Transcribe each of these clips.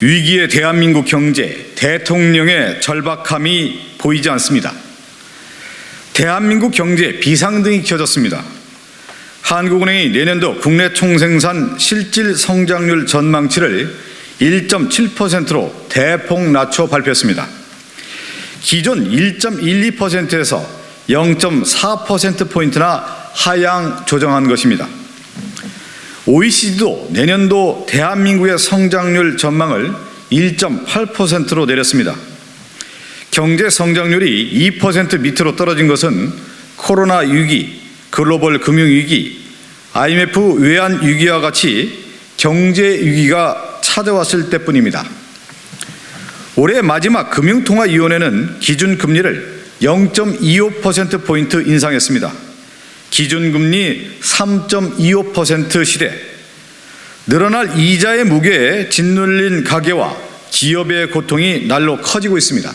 위기의 대한민국 경제, 대통령의 절박함이 보이지 않습니다. 대한민국 경제 비상등이 켜졌습니다. 한국은행이 내년도 국내 총생산 실질 성장률 전망치를 1.7%로 대폭 낮춰 발표했습니다. 기존 1.12%에서 0.4%포인트나 하향 조정한 것입니다. OECD도 내년도 대한민국의 성장률 전망을 1.8%로 내렸습니다. 경제 성장률이 2% 밑으로 떨어진 것은 코로나 위기, 글로벌 금융 위기, IMF 외환 위기와 같이 경제 위기가 찾아왔을 때뿐입니다. 올해 마지막 금융통화위원회는 기준금리를 0.25%포인트 인상했습니다. 기준금리 3.25% 시대 늘어날 이자의 무게에 짓눌린 가계와 기업의 고통이 날로 커지고 있습니다.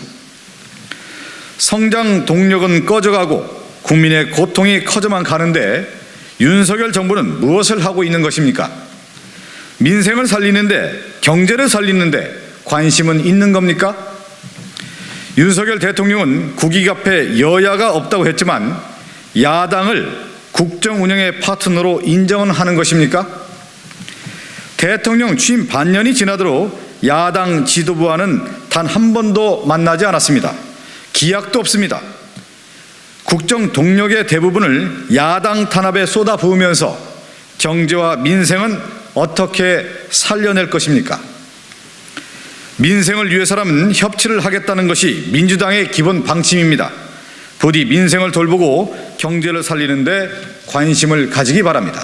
성장 동력은 꺼져가고 국민의 고통이 커져만 가는데 윤석열 정부는 무엇을 하고 있는 것입니까? 민생을 살리는데 경제를 살리는데 관심은 있는 겁니까? 윤석열 대통령은 국익 앞에 여야가 없다고 했지만 야당을 국정 운영의 파트너로 인정은 하는 것입니까? 대통령 취임 반년이 지나도록 야당 지도부와는 단 한 번도 만나지 않았습니다. 기약도 없습니다. 국정 동력의 대부분을 야당 탄압에 쏟아부으면서 경제와 민생은 어떻게 살려낼 것입니까? 민생을 위해서라면 협치를 하겠다는 것이 민주당의 기본 방침입니다. 부디 민생을 돌보고 경제를 살리는데 관심을 가지기 바랍니다.